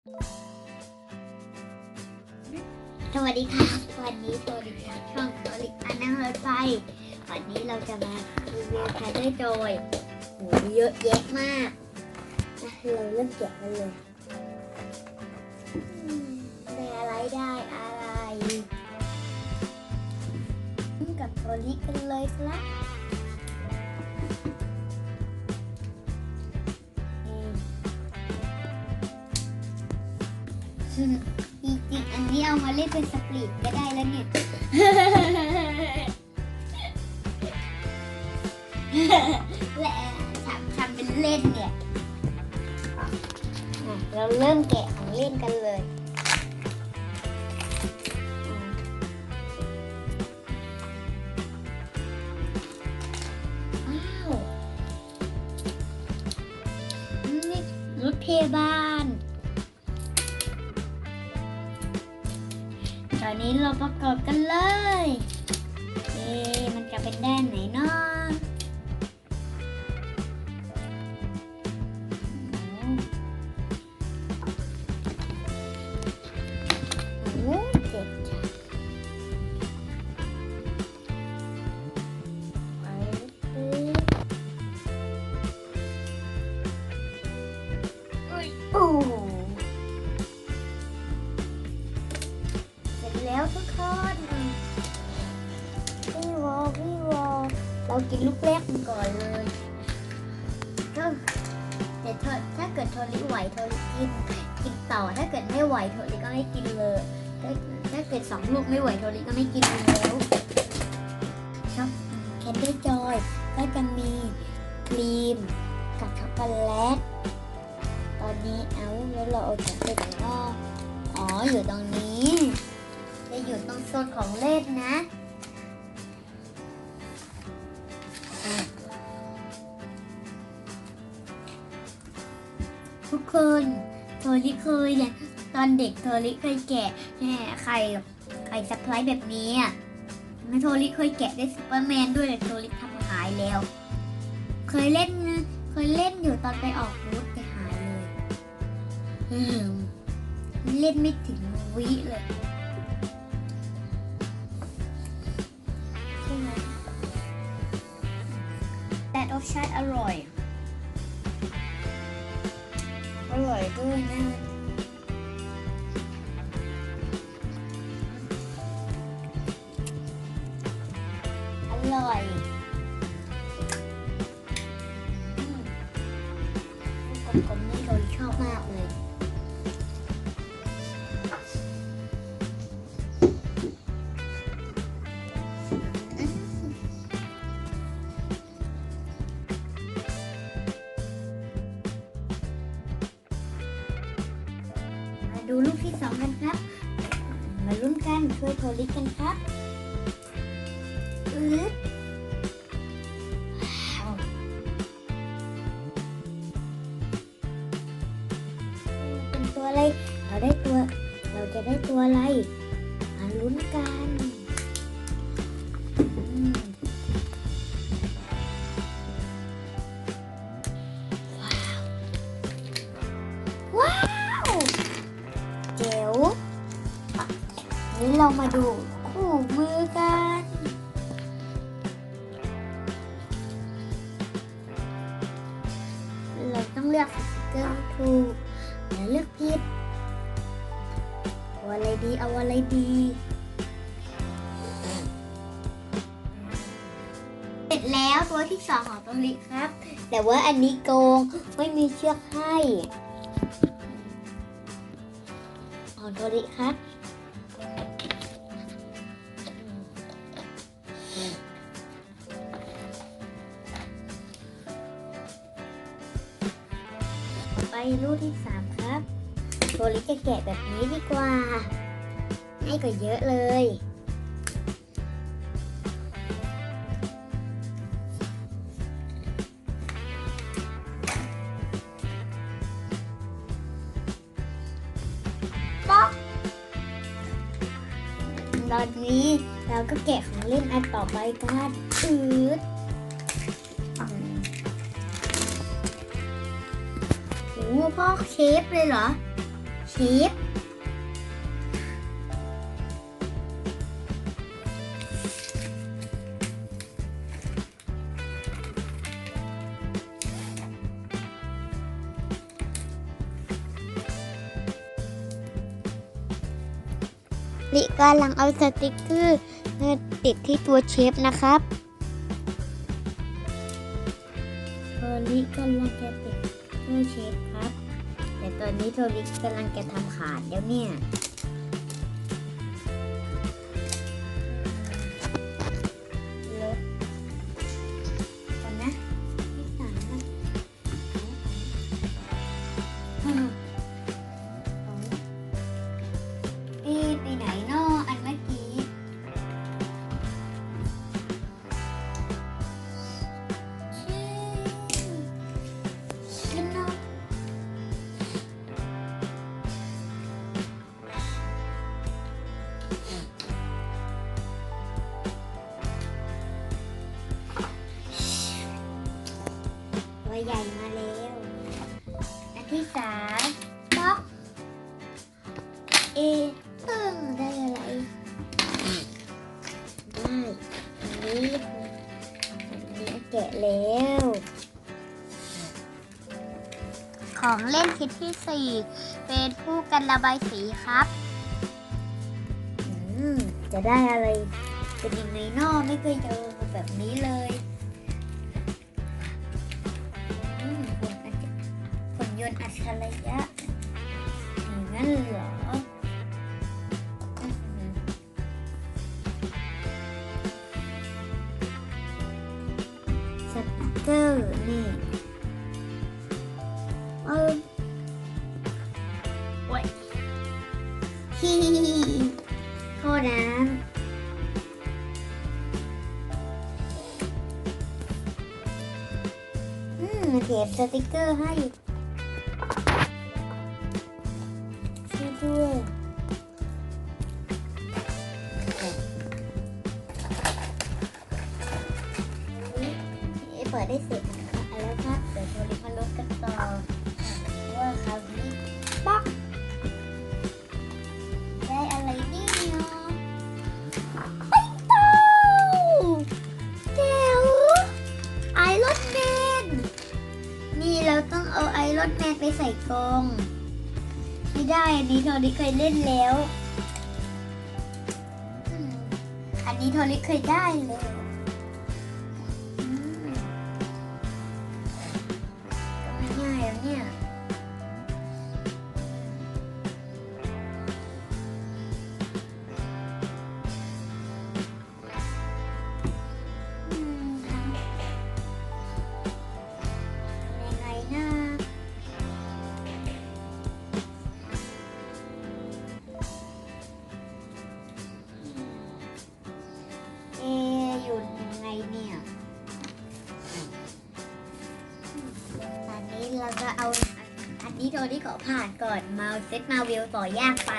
สวัสดีค่ะ วันนี้สวัสดีค่ะช่องโซลิกอันนั่งรถไฟ วันนี้เราจะมารีวิวแพดเดอร์จยโหเยอะแยะมากนะเราเริ่มแกะกันเลยได้อะไรได้อะไร กับโซลิกกันเลยครับ จริงๆอันนี้เอามาเล่นเป็นสปริตก็ได้แล้วเนี่ยและทำทำเป็นเล่นเนี่ยเราเริ่มแกะของเล่นกันเลยอ้าวนี่รถพยาบาล ตอนนี้เราประกอบกันเลยเอ๊มันจะเป็นด้านไหนเนาะ แรกกันก่อนเลยก็แต่เถ้าเกิดโทริไหวโทริกินกินต่อถ้าเกิดไม่ไหวโทริก็ไม่กินเลยถ้าถ้าเกิดสองลูกไม่ไหวโทริก็ไม่กินแล้วช็อกแคนดี้จอยก็จะมีครีมกับช็อกโกแลตตอนนี้เอาแล้วเราเอาจากไปไหนอะอ๋ออยู่ตรงนี้จะอยู่ตรงโซนของเล่นนะ ทริเคยเนี่ยตอนเด็กโทริเคยแกะแห่ไข่ไข่สไปร์แบบนี้อะไม่โทริเคยแกะได้ซูเปอร์แมนด้วยแต่โทริทำหายแล้ว เคยเล่นเคยเล่นอยู่ตอนไปออกบูธแต่หายเลยอืมเล่นไม่ถึงวิเลยแต่รสชาติอร่อย ร่อยด้วยนะอร่อยอืมลูกกลมๆนี่เราชอบมากเลย ตัวอะไร เราได้ตัว เราจะได้ตัวอะไรมาลุ้นกันว้าว เจ๋วนี้เรามาดูคู่มือกันเราต้องเลือกสติกเกอร์ให้ถูก เลือกผิดเอาอะไรดีเอาอะไรดีเสร็จแล้วตัวที่สองของตัวนี้ครับ แต่ว่าอันนี้โกงไม่มีเชือกให้ของโทริครับไปรูปที่สาม ครับโทริจะแกะแบบนี้ดีกว่า ง่ายกว่าเยอะเลย ป๊อกตอนนี้เราก็แกะของเล่นอันต่อไปกันอืดโอ้พ่อเชฟเลยเหรอ เชชิปลิกำลังเอาสติกเกอร์มาติดที่ตัวเชฟนะครับโทริกำลังจะติดเพื่อเชฟครับ แต่ตอนนี้โทริกกำลังจะทำขาดแล้วเนี่ยล อันที่สามป๊อกเอตึ้งได้อะไรได้อันนี้อันนี้แกะแล้ว ของเล่นชิ้นที่สี่เป็นผู้กันระบายสีครับอืมจะได้อะไร เป็นยังไงนอไม่เคยเจอแบบนี้เลย หุ่นยนต์อัจฉริยะอย่างนั้นเหรอสติกเกอร์นี่เออโอ้ยฮีโทษนะอืมเก็บสติกเกอร์ให้ เอ๊ะเปิดได้เสร็จแล้วครับเดี๋ยวโทรลิมาลบกันต่อว่าคราวนี้ป๊อกได้อะไรเนี่ยไปเต้าแจ๋วไอรอนแมนนี่เราต้องเอาไอรอนแมนไปใส่กลง ไม่ได้ อันนี้โทริเคยเล่นแล้ว อันนี้โทริเคยได้เลย พี่ขอผ่านก่อนมาเซตมาวิวต่อยากไป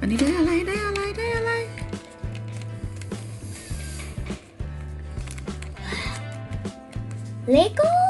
อันนี้ได้อะไรได้อะไรได้อะไร เลโก้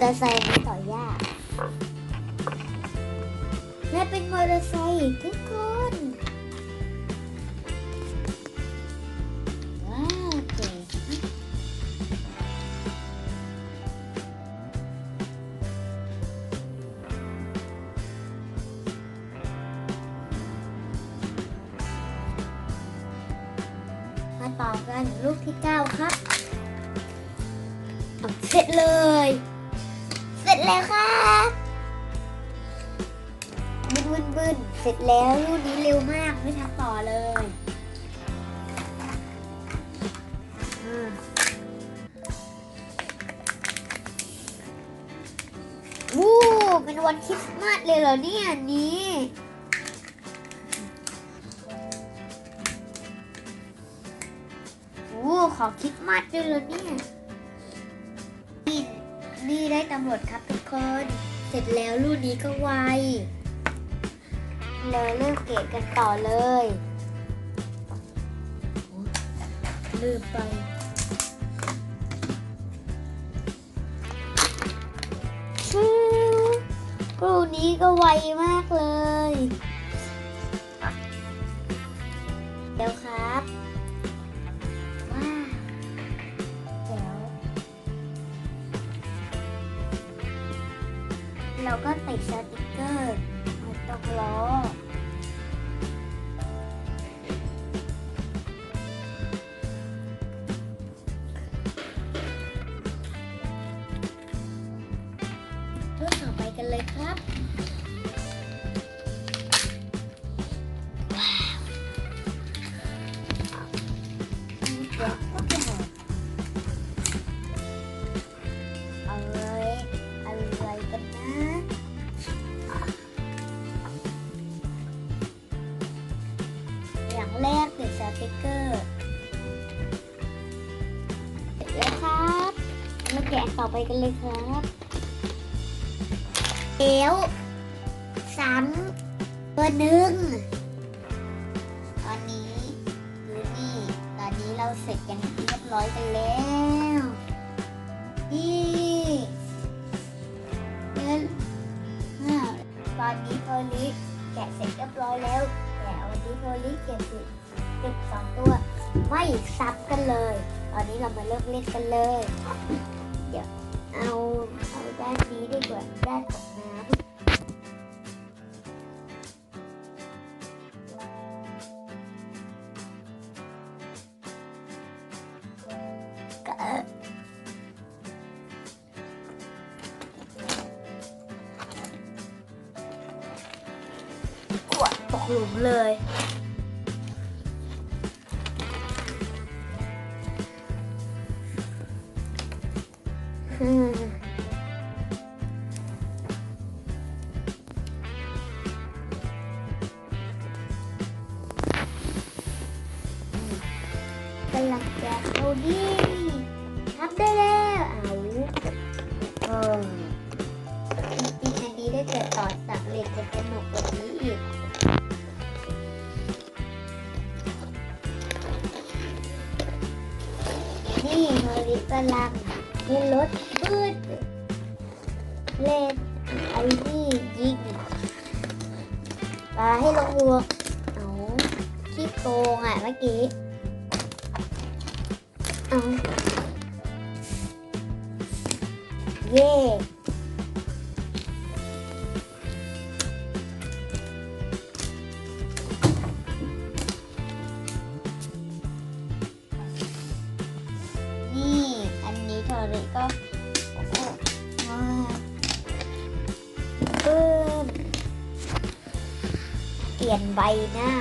เตอร์ไซค์ม่ต่อยากและเป็นมอเตอร์ไซค์ทุกคนว้าวเจ๋งต่อกันลูกที่เก้าครับ เสร็จเลย แล้วครับบึนบึนบึนเสร็จแล้วลูกนี้เร็วมากไม่ทักต่อเลยอ่าวู้เป็นวันคริสต์มาสเลยเหรอเนี่ยนนี้โอ้ขอคิดมากด้วยเลยเนี่ยนี่นี่ได้ตำรวจครับ คน เสร็จแล้วรุ่นนี้ก็ไวเลยเริ่มเกตกันต่อเลยลืมไปชิวรุ่นนี้ก็ไวมากเลย เไปกันเลยครับเอวสามตัวหนึ่งตอนนี้ดูนี่ตอนนี้เราเสร็จกันเรียบร้อยกันแล้วนี่เดินอ้าตอนนี้โพลิสแกะเสร็จเรียบร้อยแล้วแต่วันนี้โพลิสเก็บสิเก็บสองตัวไม่ซับกันเลย ตอนนี้เรามาเริ่มเล่นกันเลย เดี๋ยว เอาเอาด้านนี้ดีกว่าด้านของน้ำก็ขวดตกหลุมเลย กำลังจะเข้าดีทำได้แล้วเอาเออจริงๆอันนี้ได้เกิดต่อจากเหล็กจะสนุกกว่านี้อีกนี่โนริกำลัง ในรถปืดเล่นไอ้นี่ยิงปลาให้ลงหัวเอาขี้โกงอะเมื่อกี้เอาเย่ ริก็โอ้โหมาปึ้มเปลี่ยนใบหน้า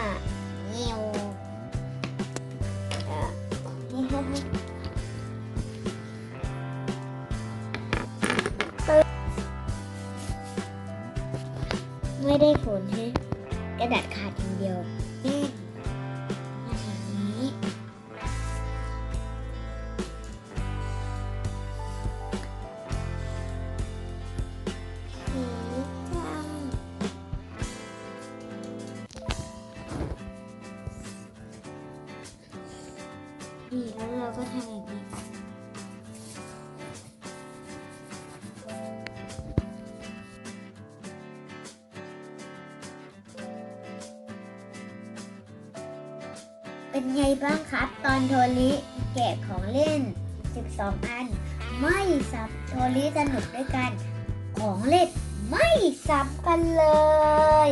เป็นไงบ้างครับ ตอนโทลิแกะของเล่น 12 อัน ไม่สับโทลิสนุกด้วยกัน ของเล่นไม่สับกันเลย